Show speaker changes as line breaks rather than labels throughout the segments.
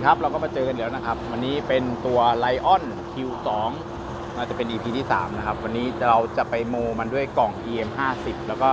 ดีครับ เราก็มาเจอกันแล้วนะครับ วันนี้เป็นตัว Lion Q2 น่าจะเป็น EP ที่ 3 นะครับ วันนี้เราจะไปโมมันด้วยกล่อง EM 50แล้วก็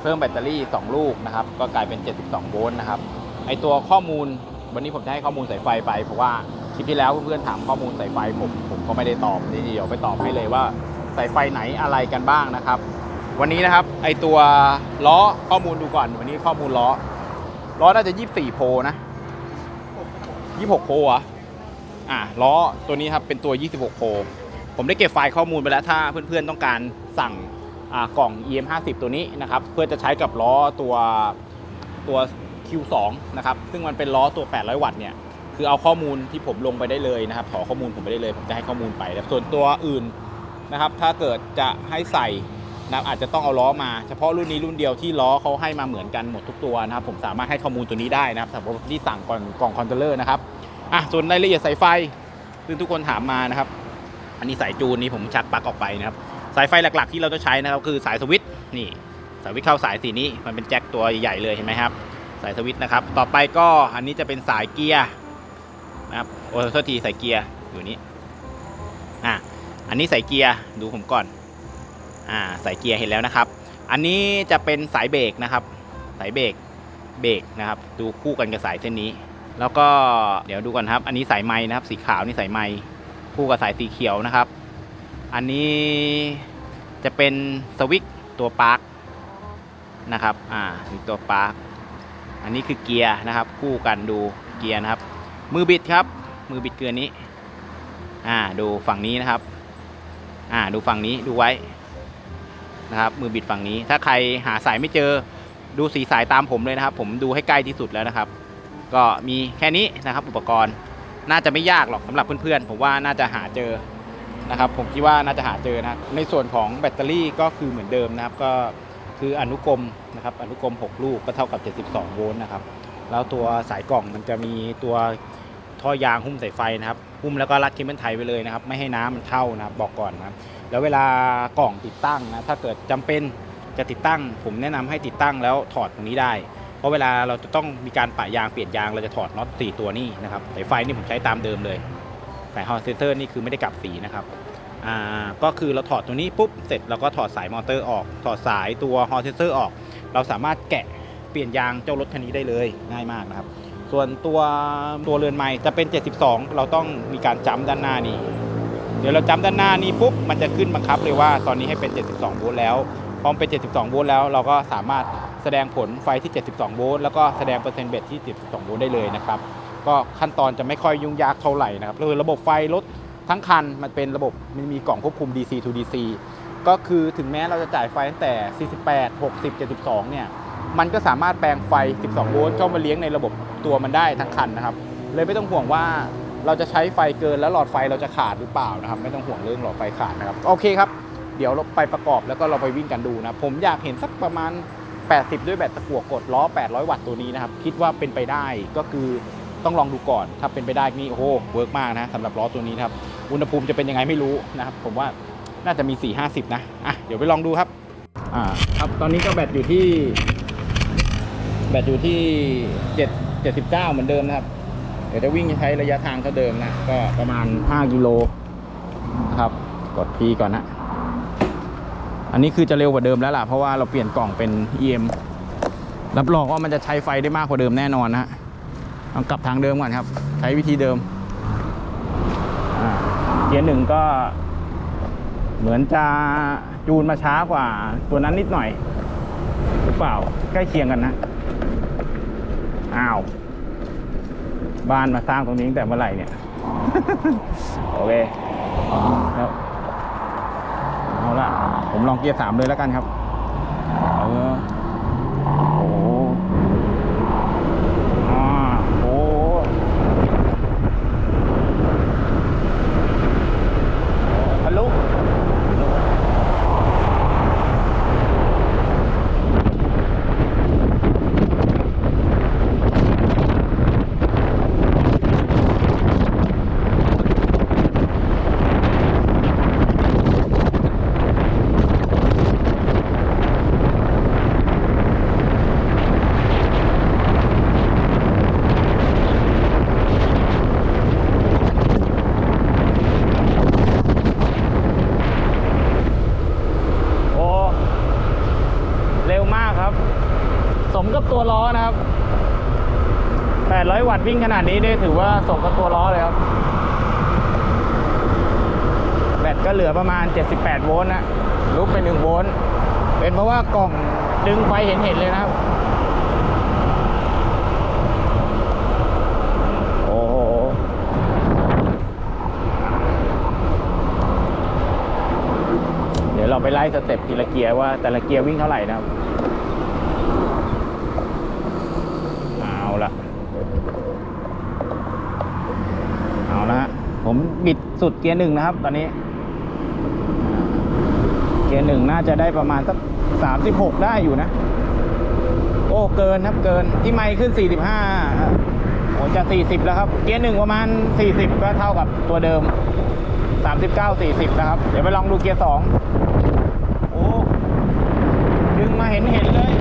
เพิ่มแบตเตอรี่ 2 ลูกนะครับ ก็กลายเป็น 72 โวลต์นะครับ ไอตัวข้อมูลวันนี้ผมจะให้ข้อมูลสายไฟไป เพราะว่าคลิปที่แล้วเพื่อนๆถามข้อมูลสายไฟผมผมก็ไม่ได้ตอบนี่เดี๋ยวไปตอบให้เลยว่าสายไฟไหนอะไรกันบ้างนะครับ วันนี้นะครับไอตัวล้อข้อมูลดูก่อน วันนี้ข้อมูลล้อล้อน่าจะ 24 โพนะ 26โพลเหรอะอะล้อตัวนี้ครับเป็นตัว 26โพลผมได้เก็บไฟล์ข้อมูลไปแล้วถ้าเพื่อนๆต้องการสั่งอ่ากล่อง EM 50ตัวนี้นะครับเพื่อจะใช้กับล้อตัวตัว Q2 นะครับซึ่งมันเป็นล้อตัว 800 วัตต์เนี่ยคือเอาข้อมูลที่ผมลงไปได้เลยนะครับขอข้อมูลผมไปได้เลยผมจะให้ข้อมูลไปแล้วส่วนตัวอื่นนะครับถ้าเกิดจะให้ใส่ นะครับอาจจะต้องเอาล้อมาเฉพาะรุ่นนี้รุ่นเดียวที่ล้อเขาให้มาเหมือนกันหมดทุกตัวนะครับผมสามารถให้ข้อมูลตัวนี้ได้นะครับสำหรับที่สั่งก่อนกล่องคอนโทรลเลอร์นะครับอะส่วนรายละเอียดสายไฟซึ่งทุกคนถามมานะครับ อันนี้สายจูนนี้ผมชักปลั๊กออกไปนะครับ สายไฟหลักๆที่เราจะใช้นะครับคือสายสวิตช์นี่สายวิตช์เข้าสายสีนี้มันเป็นแจ็คตัวใหญ่เลยเห็นไหมครับ สายสวิตช์นะครับ ต่อไปก็อันนี้จะเป็นสายเกียร์นะครับโอ้โทษทีสายเกียร์อยู่นี้อะอันนี้สายเกียร์ดูผมก่อน อ่าสายเกียร์เห็นแล้วนะครับ อันนี้จะเป็นสายเบรกนะครับ สายเบรกเบรกนะครับ ดูคู่กันกับสายเส้นนี้ แล้วก็เดี๋ยวดูก่อนครับ อันนี้สายไม้นะครับ สีขาวนี่สายไม้คู่กับสายสีเขียวนะครับ อันนี้จะเป็นสวิตตัวปาร์กนะครับ อ่ามีตัวปาร์กอันนี้คือเกียร์นะครับ คู่กันดูเกียร์นะครับ มือบิดครับ มือบิดเกียร์นี้ อ่า ดูฝั่งนี้นะครับ อ่า ดูฝั่งนี้ดูไว้ นะครับมือบิดฝั่งนี้ ถ้าใครหาสายไม่เจอดูสีสายตามผมเลยนะครับ ผมดูให้ใกล้ที่สุดแล้วนะครับ ก็มีแค่นี้นะครับ อุปกรณ์น่าจะไม่ยากหรอกสำหรับเพื่อนๆ ผมว่าน่าจะหาเจอนะครับ ผมคิดว่าน่าจะหาเจอนะในส่วนของแบตเตอรี่ก็คือเหมือนเดิมนะครับ ก็คืออนุกรมนะครับ อนุกรม 6 ลูกก็เท่ากับ 72 โวลต์นะครับ แล้วตัวสายกล่องมันจะมีตัวท่อยางหุ้มสายไฟนะครับ หุ้มแล้วก็รัดเคเบิลไทยไว้เลยนะครับ ไม่ให้น้ำมันเข้านะครับบอกก่อนนะครับ แล้วเวลากล่องติดตั้งนะถ้าเกิดจำเป็นจะติดตั้ง ผมแนะนำให้ติดตั้งแล้วถอดตรงนี้ได้ เพราะเวลาเราจะต้องมีการปะยางเปลี่ยนยางเราจะถอดน็อต4ตัวนี้นะครับสายไฟนี่ผมใช้ตามเดิมเลยสายฮอร์เซนเซอร์นี่คือไม่ได้กลับสีนะครับอ่าก็คือเราถอดตัวนี้ปุ๊บเสร็จเราก็ถอดสายมอเตอร์ออก ถอดสายตัวฮอร์เซนเซอร์ออก เราสามารถแกะเปลี่ยนยางเจ้ารถคันนี้ได้เลยง่ายมากนะครับส่วนตัวตัวเรือนไม้จะเป็น 72 เราต้องมีการจ้ำด้านหน้านี้ เดี๋ยวเราจ้ำด้านหน้านี้ปุ๊บมันจะขึ้นบังคับเลยว่าตอนนี้ให้เป็น 72 โวลต์แล้ว พอมเป็น 72 โวลต์แล้ว เราก็สามารถแสดงผลไฟที่ 72 โวลต์แล้วก็แสดงเปอร์เซ็นต์เบสที่ 72 โวลต์ได้เลยนะครับ ก็ขั้นตอนจะไม่ค่อยยุ่งยากเท่าไหร่นะครับคือระบบไฟรถทั้งคันมันเป็นระบบมันมีกล่องควบคุม DC to DC ก็คือถึงแม้เราจะจ่ายไฟตั้งแต่ 48 60 72 เนี่ย มันก็สามารถแปลงไฟ 12 โวลต์เข้ามาเลี้ยงในระบบตัวมันได้ทั้งคันนะครับ เลยไม่ต้องห่วงว่า เราจะใช้ไฟเกินแล้วหลอดไฟเราจะขาดหรือเปล่านะครับ ไม่ต้องห่วงเรื่องหลอดไฟขาดนะครับโอเคครับเดี๋ยวเราไปประกอบแล้วก็เราไปวิ่งกันดูนะผมอยากเห็นสักประมาณ 80 ด้วยแบตตะกั่วกดล้อ 800 วัตต์ตัวนี้นะครับ คิดว่าเป็นไปได้ก็คือต้องลองดูก่อน ถ้าเป็นไปได้นี่โอ้โหเวิร์กมากนะสำหรับล้อตัวนี้นครับอุณหภูมิจะเป็นยังไงไม่รู้นะครับ ผมว่าน่าจะมี 4-50 นะอะเดี๋ยวไปลองดูครับอ่าครับตอนนี้ก็แบตอยู่ที่ แบตอยู่ที่7 79 เหมือนเดิมนะครับ เดี๋ยวจะวิ่งใช้ระยะทางเท่าเดิมนะ ก็ประมาณ 5 กิโลนะครับ กด P ก่อนนะ อันนี้คือจะเร็วกว่าเดิมแล้วล่ะ เพราะว่าเราเปลี่ยนกล่องเป็น EM รับรองว่ามันจะใช้ไฟได้มากกว่าเดิมแน่นอนนะฮะเอากลับทางเดิมก่อนครับ ใช้วิธีเดิมอ่าเกียร์หนึ่งก็เหมือนจะจูนมาช้ากว่า ตัวนั้นนิดหน่อย หรือเปล่าใกล้เคียงกันนะ อ้าว บ้านมาสร้างตรงนี้ตั้งแต่เมื่อไหร่เนี่ย โอเคครับเอาละผมลองเกียร์สามเลยแล้วกันครับ เออ วิ่งขนาดนี้เนี่ถือว่าส่งกับตัวล้อเลยครับ แบตก็เหลือประมาณ 78 โวลต์นะลุกเป็น1โวลต์เป็นเพราะว่ากล่องดึงไฟเห็นเห็นๆเลยนะครับ โอ้โห เดี๋ยวเราไปไล่สเต็ปทีละเกียร์ว่าแต่ละเกียร์วิ่งเท่าไหร่นะครับ เอาละ เอาละฮะ ผมบิดสุดเกียร์หนึ่งนะครับ ตอนนี้ เกียร์หนึ่งน่าจะได้ประมาณสักสามสิบหกได้อยู่นะ โอ้เกินครับเกินที่ไม่ขึ้นสี่สิบห้าโอ้จะสี่สิบแล้วครับ เกียร์หนึ่งประมาณสี่สิบก็เท่ากับตัวเดิมสามสิบเก้าสี่สิบนะครับ เดี๋ยวไปลองดูเกียร์สองโอ้ดึงมาเห็นเห็นเลย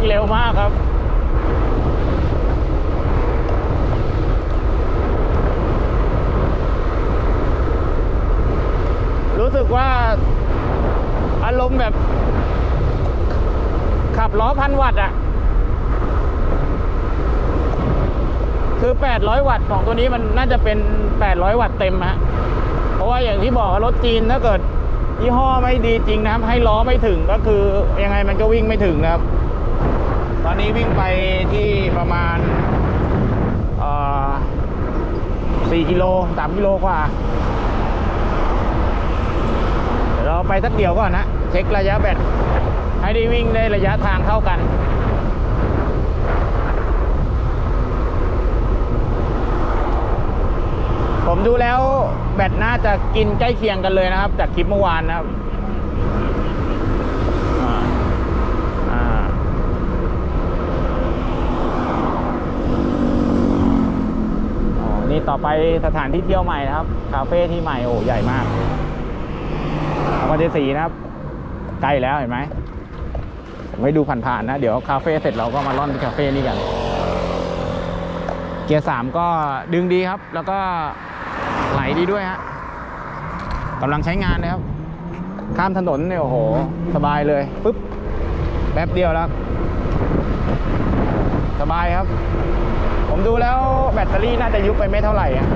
วิ่งเร็วมากครับรู้สึกว่าอารมณ์แบบ ขับล้อพันวัตต์อะคือ 800 วัตต์ของตัวนี้มันน่าจะเป็น 800 วัตต์เต็มฮะเพราะว่าอย่างที่บอกรถจีนถ้าเกิดยี่ห้อไม่ดีจริงนะครับ ให้ล้อไม่ถึงก็คือยังไงมันก็วิ่งไม่ถึงนะครับ ตอนนี้วิ่งไปที่ประมาณเอ่อ4กิโล3กิโลกว่าเดี๋ยวเราไปสักเดียวก่อนนะ เช็คระยะแบตให้ได้วิ่งได้ระยะทางเท่ากันผมดูแล้วแบตน่าจะกินใกล้เคียงกันเลยนะครับ จากคลิปเมื่อวานนะครับอ่าอ่าอ๋อนี่ ต่อไปสถานที่เที่ยวใหม่นะครับ คาเฟ่ที่ใหม่โอ้ใหญ่มากนครชัยศรีนะครับ ใกล้แล้วเห็นไหมผมให้ดูผ่านๆนะ เดี๋ยวคาเฟ่เสร็จเราก็มาล่อนที่คาเฟ่นี้กัน เกียร์สามก็ดึงดีครับ แล้วก็ไหลดีด้วยฮะกำลังใช้งานนะครับ ข้ามถนนเนี่ยโอ้โห สบายเลยปุ๊บแป๊บเดียวแล้ว สบายครับ ดูแล้วแบตเตอรี่น่าจะยุบไปไม่เท่าไหร่อะ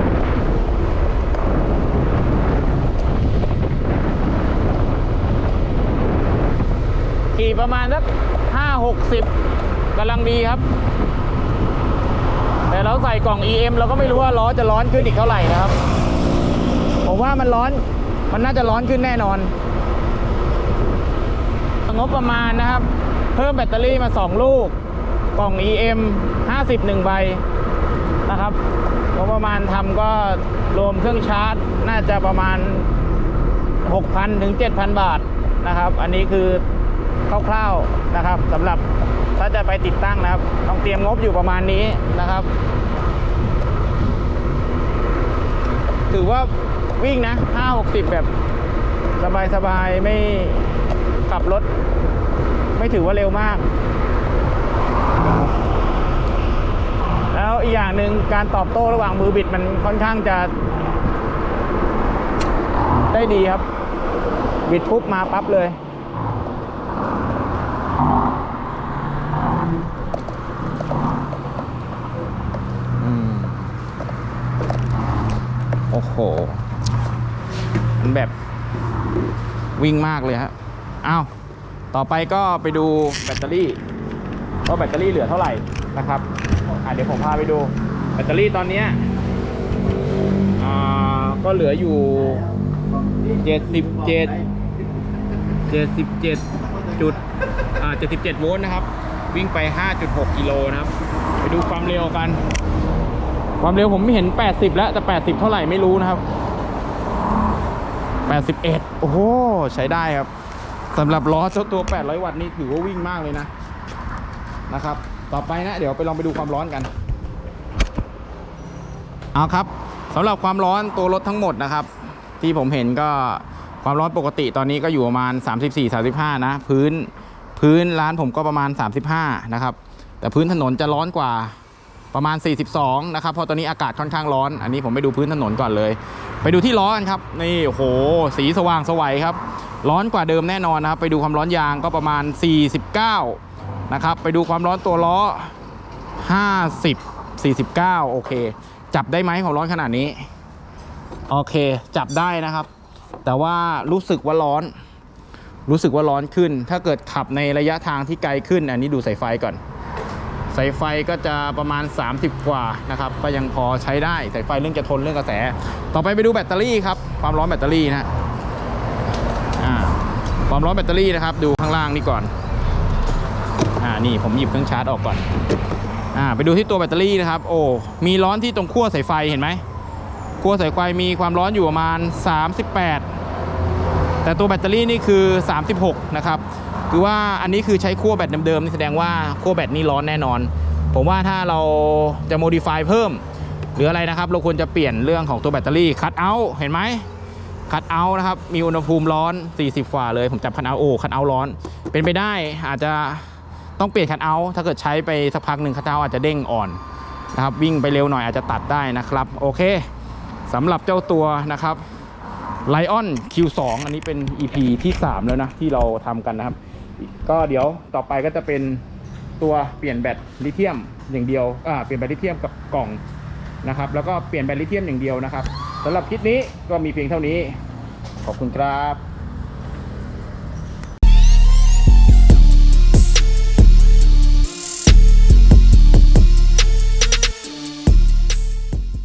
ขี่ประมาณสักห้าหกสิบกำลังดีครับ แต่เราใส่กล่อง EM เราก็ไม่รู้ว่าล้อจะร้อนขึ้นอีกเท่าไหร่นะครับ ผมว่ามันร้อน มันน่าจะร้อนขึ้นแน่นอน งบประมาณนะครับ เพิ่มแบตเตอรี่มา 2 ลูก กล่อง EM 51 ใบ นะครับงบประมาณทำก็รวมเครื่องชาร์จ น่าจะประมาณ 6,000 ถึง 7,000 บาทนะครับ อันนี้คือคร่าวๆนะครับสำหรับถ้าจะไปติดตั้งนะครับ ต้องเตรียมงบอยู่ประมาณนี้นะครับ ถือว่าวิ่งนะ 5 60 แบบสบายๆ ไม่ขับรถ ไม่ถือว่าเร็วมาก แล้วอีกอย่างหนึ่งการตอบโต้ระหว่างมือบิดมันค่อนข้างจะ ได้ดีครับ บิดปุ๊บมาปั๊บเลยโอ้โห มันแบบวิ่งมากเลยฮะอ้าวต่อไปก็ไปดูแบตเตอรี่ว่าแบตเตอรี่เหลือเท่าไหร่นะครับ อะเดี๋ยวผมพาไปดูแบตเตอรี่ตอนเนี้ยก็เหลืออยู่เจ็ดสิบเจ็ดเจ็ดสิบเจ็ดจุดอ่าเจ็ดสิบเจ็ดโวลต์นะครับ วิ่งไป5.6กิโลนะครับ ไปดูความเร็วกัน ความเร็วผมไม่เห็น80แล้ว แต่80เท่าไหร่ไม่รู้นะครับ81โอ้โห ใช้ได้ครับสำหรับล้อเจ้าตัว800วัตต์นี่ถือว่าวิ่งมากเลยนะนะครับ ต่อไปนะ เดี๋ยวไปลองไปดูความร้อนกัน เอาครับสำหรับความร้อนตัวรถทั้งหมดนะครับ ที่ผมเห็นก็ความร้อนปกติตอนนี้ก็อยู่ประมาณ 34-35 นะ พื้นพื้นร้านผมก็ประมาณ 35 นะครับ แต่พื้นถนนจะร้อนกว่าประมาณ 42 นะครับเพราะตอนนี้อากาศค่อนข้างร้อน อันนี้ผมไปดูพื้นถนนก่อนเลย ไปดูที่ล้อกันครับ นี่โอ้โห สีสว่างสวัยครับ ร้อนกว่าเดิมแน่นอนนะครับ ไปดูความร้อนยางก็ประมาณ 49 นะครับ ไปดูความร้อนตัวล้อ 50 49 โอเค จับได้ไหมความร้อนขนาดนี้ โอเค จับได้นะครับ แต่ว่ารู้สึกว่าร้อน รู้สึกว่าร้อนขึ้น ถ้าเกิดขับในระยะทางที่ไกลขึ้น อันนี้ดูสายไฟก่อน สายไฟก็จะประมาณ 30 กว่านะครับ ก็ยังพอใช้ได้ สายไฟเรื่องจะทนเรื่องกระแส ต่อไปไปดูแบตเตอรี่ครับ ความร้อนแบตเตอรี่นะความร้อนแบตเตอรี่นะครับ ดูข้างล่างนี่ก่อน อ่านี่ผมหยิบเครื่องชาร์จออกก่อนอ่าไปดูที่ตัวแบตเตอรี่นะครับ โอ้มีร้อนที่ตรงขั้วสายไฟเห็นไหมขั้วสายไฟมีความร้อนอยู่ประมาณ 38 แต่ตัวแบตเตอรี่นี่คือ 36 นะครับคือว่าอันนี้คือใช้ขั้วแบตเดิมๆนี่แสดงว่าขั้วแบตนี่ร้อนแน่นอน ผมว่าถ้าเราจะโมดิฟายเพิ่ม หรืออะไรนะครับ เราควรจะเปลี่ยนเรื่องของตัวแบตเตอรี่คัตเอาท์เห็นไหมคัตเอาท์นะครับ มีอุณหภูมิร้อน 40กว่าเลย ผมจับคัตเอาท์โอ้คัตเอาท์ร้อน เป็นไปได้อาจจะ ต้องเปลี่ยนคัตเอาท์ถ้าเกิดใช้ไปสักพักหนึ่งคัตเอาท์อาจจะเด้งอ่อนนะครับวิ่งไปเร็วหน่อยอาจจะตัดได้นะครับโอเคสำหรับเจ้าตัวนะครับ Lion Q2 อันนี้เป็น EP ที่ 3 แล้วนะ ที่เราทำกันนะครับ ก็เดี๋ยวต่อไปก็จะเป็นตัวเปลี่ยนแบตลิเธียมอย่างเดียวอ่าเปลี่ยนแบตลิเธียมกับกล่องนะครับ แล้วก็เปลี่ยนแบตลิเธียมอย่างเดียวนะครับสำหรับคลิปนี้ก็มีเพียงเท่านี้ ขอบคุณครับ